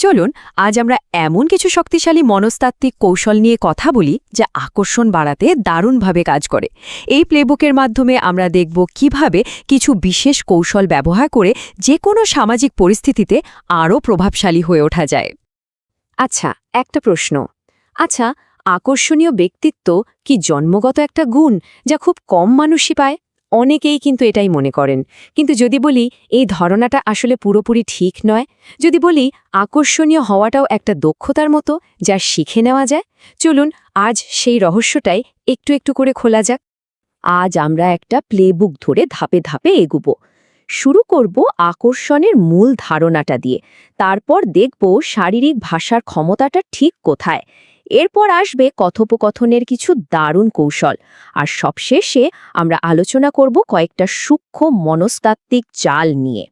চলুন, আজ আমরা এমন কিছু শক্তিশালী মনস্তাত্ত্বিক কৌশল নিয়ে কথা বলি যা আকর্ষণ বাড়াতে দারুণভাবে কাজ করে। এই প্লেবুকের মাধ্যমে আমরা দেখব কীভাবে কিছু বিশেষ কৌশল ব্যবহার করে যে কোনো সামাজিক পরিস্থিতিতে আরও প্রভাবশালী হয়ে ওঠা যায়। আচ্ছা একটা প্রশ্ন। আচ্ছা আকর্ষণীয় ব্যক্তিত্ব কি জন্মগত একটা গুণ যা খুব কম মানুষই পায়? অনেকেই কিন্তু এটাই মনে করেন। কিন্তু যদি বলি, এই ধারণাটা আসলে পুরোপুরি ঠিক নয়, যদি বলি, আকর্ষণীয় হওয়াটাও একটা দক্ষতার মতো যা শিখে নেওয়া যায়, চলুন আজ সেই রহস্যটাই একটু একটু করে খোলা যাক। আজ আমরা একটা প্লেবুক ধরে ধাপে ধাপে এগুব। শুরু করব আকর্ষণের মূল ধারণাটা দিয়ে। তারপর দেখব শারীরিক ভাষার ক্ষমতাটা ঠিক কোথায়। এরপর আসবে কথোপকথনের কিছু দারুণ কৌশল। আর সবশেষে আমরা আলোচনা করব কয়েকটা সূক্ষ্ম মনস্তাত্ত্বিক চাল নিয়ে।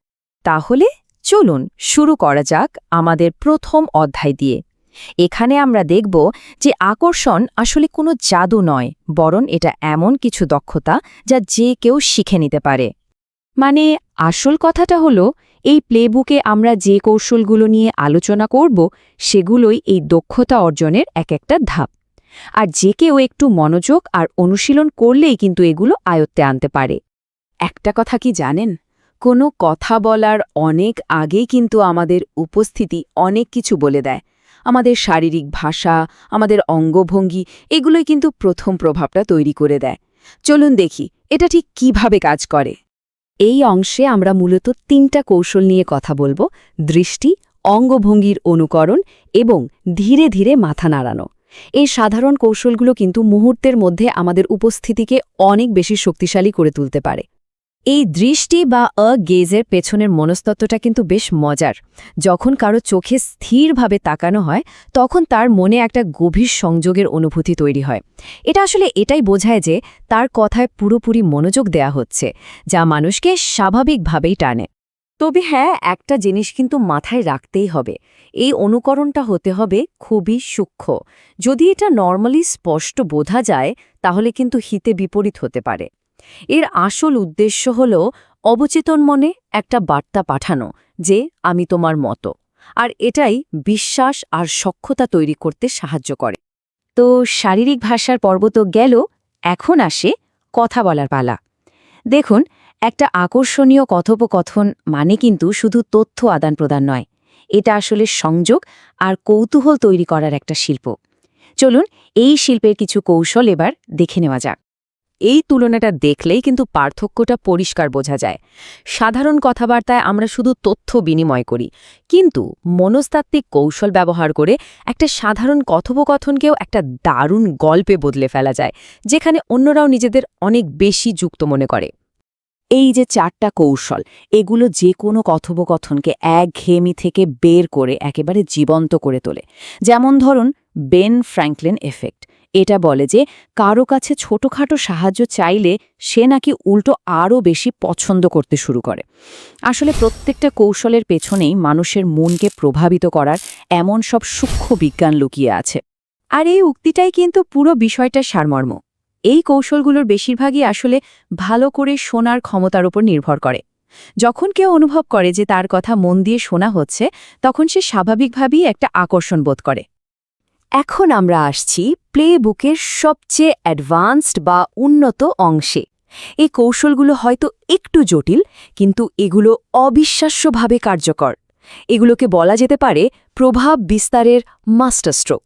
তাহলে চলুন শুরু করা যাক আমাদের প্রথম অধ্যায় দিয়ে। এখানে আমরা দেখব যে আকর্ষণ আসলে কোনো জাদু নয়, বরং এটা এমন কিছু দক্ষতা যা যে কেউ শিখে নিতে পারে। মানে আসল কথাটা হলো এই প্লেবুকে আমরা যে কৌশলগুলো নিয়ে আলোচনা করব, সেগুলোই এই দক্ষতা অর্জনের এক একটা ধাপ। আর যে কেউ একটু মনোযোগ আর অনুশীলন করলেই কিন্তু এগুলো আয়ত্তে আনতে পারে। একটা কথা কি জানেন? কোনো কথা বলার অনেক আগেই কিন্তু আমাদের উপস্থিতি অনেক কিছু বলে দেয়। আমাদের শারীরিক ভাষা, আমাদের অঙ্গভঙ্গি, এগুলোই কিন্তু প্রথম প্রভাবটা তৈরি করে দেয়। চলুন দেখি, এটা ঠিক কীভাবে কাজ করে। এই অংশে আমরা মূলত তিনটা কৌশল নিয়ে কথা বলব, দৃষ্টি, অঙ্গভঙ্গির অনুকরণ এবং ধীরে ধীরে মাথা নাড়ানো। এই সাধারণ কৌশলগুলো কিন্তু মুহূর্তের মধ্যে আমাদের উপস্থিতিকে অনেক বেশি শক্তিশালী করে তুলতে পারে। এই দৃষ্টি বা অ গেজের পেছনের মনস্তত্ত্বটা কিন্তু বেশ মজার। যখন কারও চোখে স্থিরভাবে তাকানো হয়, তখন তার মনে একটা গভীর সংযোগের অনুভূতি তৈরি হয়। এটা আসলে এটাই বোঝায় যে তার কথায় পুরোপুরি মনোযোগ দেয়া হচ্ছে, যা মানুষকে স্বাভাবিকভাবেই টানে। তবে হ্যাঁ একটা জিনিস কিন্তু মাথায় রাখতেই হবে। এই অনুকরণটা হতে হবে খুবই সূক্ষ্ম। যদি এটা নর্মালি স্পষ্ট বোঝা যায়, তাহলে কিন্তু হিতে বিপরীত হতে পারে। এর আসল উদ্দেশ্য হল অবচেতন মনে একটা বার্তা পাঠানো যে, আমি তোমার মতো। আর এটাই বিশ্বাস আর সক্ষতা তৈরি করতে সাহায্য করে। তো শারীরিক ভাষার পর্ব তো গেল, এখন আসে কথা বলার পালা। দেখুন, একটা আকর্ষণীয় কথোপকথন মানে কিন্তু শুধু তথ্য আদান প্রদান নয়, এটা আসলে সংযোগ আর কৌতূহল তৈরি করার একটা শিল্প। চলুন, এই শিল্পের কিছু কৌশল এবার দেখে নেওয়া যাক। এই তুলনাটা দেখলেই কিন্তু পার্থক্যটা পরিষ্কার বোঝা যায়। সাধারণ কথাবার্তায় আমরা শুধু তথ্য বিনিময় করি, কিন্তু মনস্তাত্ত্বিক কৌশল ব্যবহার করে একটা সাধারণ কথোপকথনকেও একটা দারুণ গল্পে বদলে ফেলা যায়, যেখানে অন্যরাও নিজেদের অনেক বেশি যুক্ত মনে করে। এই যে চারটা কৌশল, এগুলো যে কোনো কথোপকথনকে একঘেয়েমি থেকে বের করে একেবারে জীবন্ত করে তোলে। যেমন ধরুন, বেন ফ্র্যাঙ্কলিন এফেক্ট। এটা বলে যে, কারও কাছে ছোটখাটো সাহায্য চাইলে সে নাকি উল্টো আরও বেশি পছন্দ করতে শুরু করে। আসলে প্রত্যেকটা কৌশলের পেছনেই মানুষের মনকে প্রভাবিত করার এমন সব সূক্ষ্ম বিজ্ঞান লুকিয়ে আছে। আর এই উক্তিটাই কিন্তু পুরো বিষয়টার সারমর্ম। এই কৌশলগুলোর বেশিরভাগই আসলে ভালো করে শোনার ক্ষমতার উপর নির্ভর করে। যখন কেউ অনুভব করে যে তার কথা মন দিয়ে শোনা হচ্ছে, তখন সে স্বাভাবিকভাবেই একটা আকর্ষণ বোধ করে। এখন আমরা আসছি প্লে বুকের সবচেয়ে অ্যাডভান্সড বা উন্নত অংশে। এই কৌশলগুলো হয়তো একটু জটিল, কিন্তু এগুলো অবিশ্বাস্যভাবে কার্যকর। এগুলোকে বলা যেতে পারে প্রভাব বিস্তারের মাস্টারস্ট্রোক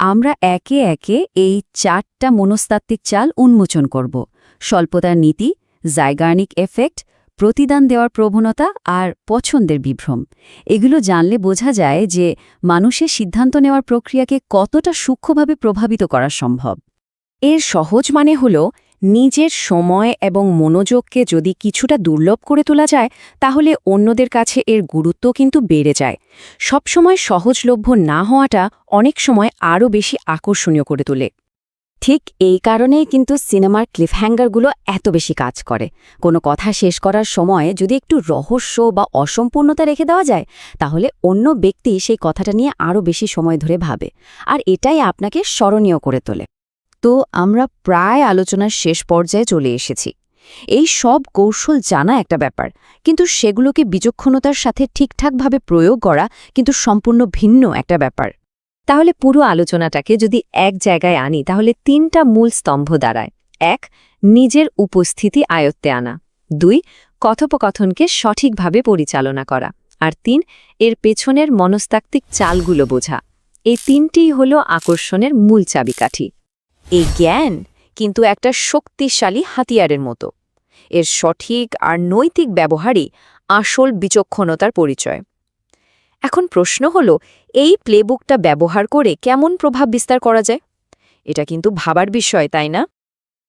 আমরা একে একে এই চারটা মনস্তাত্ত্বিক চাল উন্মোচন করব। স্বল্পতার নীতি, জায়গানিক এফেক্ট প্রতিদান দেওয়ার প্রবণতা আর পছন্দের বিভ্রম। এগুলো জানলে বোঝা যায় যে মানুষের সিদ্ধান্ত নেওয়ার প্রক্রিয়াকে কতটা সূক্ষ্মভাবে প্রভাবিত করা সম্ভব। এর সহজ মানে হল নিজের সময় এবং মনোযোগকে যদি কিছুটা দুর্লভ করে তোলা যায়, তাহলে অন্যদের কাছে এর গুরুত্ব কিন্তু বেড়ে যায়। সবসময় সহজলভ্য না হওয়াটা অনেক সময় আরও বেশি আকর্ষণীয় করে তোলে। ঠিক এই কারণেই কিন্তু সিনেমার ক্লিফহ্যাঙ্গারগুলো এত বেশি কাজ করে। কোনো কথা শেষ করার সময় যদি একটু রহস্য বা অসম্পূর্ণতা রেখে দেওয়া যায়, তাহলে অন্য ব্যক্তি সেই কথাটা নিয়ে আরও বেশি সময় ধরে ভাবে। আর এটাই আপনাকে স্মরণীয় করে তোলে। তো আমরা প্রায় আলোচনার শেষ পর্যায়ে চলে এসেছি। এই সব কৌশল জানা একটা ব্যাপার, কিন্তু সেগুলোকে বিচক্ষণতার সাথে ঠিকঠাকভাবে প্রয়োগ করা কিন্তু সম্পূর্ণ ভিন্ন একটা ব্যাপার। তাহলে পুরো আলোচনাটাকে যদি এক জায়গায় আনি, তাহলে তিনটা মূল স্তম্ভ দাঁড়ায়। এক, নিজের উপস্থিতি আয়ত্তে আনা। দুই, কথোপকথনকে সঠিকভাবে পরিচালনা করা। আর তিন, এর পেছনের মনস্তাত্ত্বিক চালগুলো বোঝা। এই তিনটিই হল আকর্ষণের মূল চাবিকাঠি। এই জ্ঞান কিন্তু একটা শক্তিশালী হাতিয়ারের মতো। এর সঠিক আর নৈতিক ব্যবহারই আসল বিচক্ষণতার পরিচয়। এখন প্রশ্ন হলো, এই প্লেবুকটা ব্যবহার করে কেমন প্রভাব বিস্তার করা যায়? এটা কিন্তু ভাবার বিষয়, তাই না?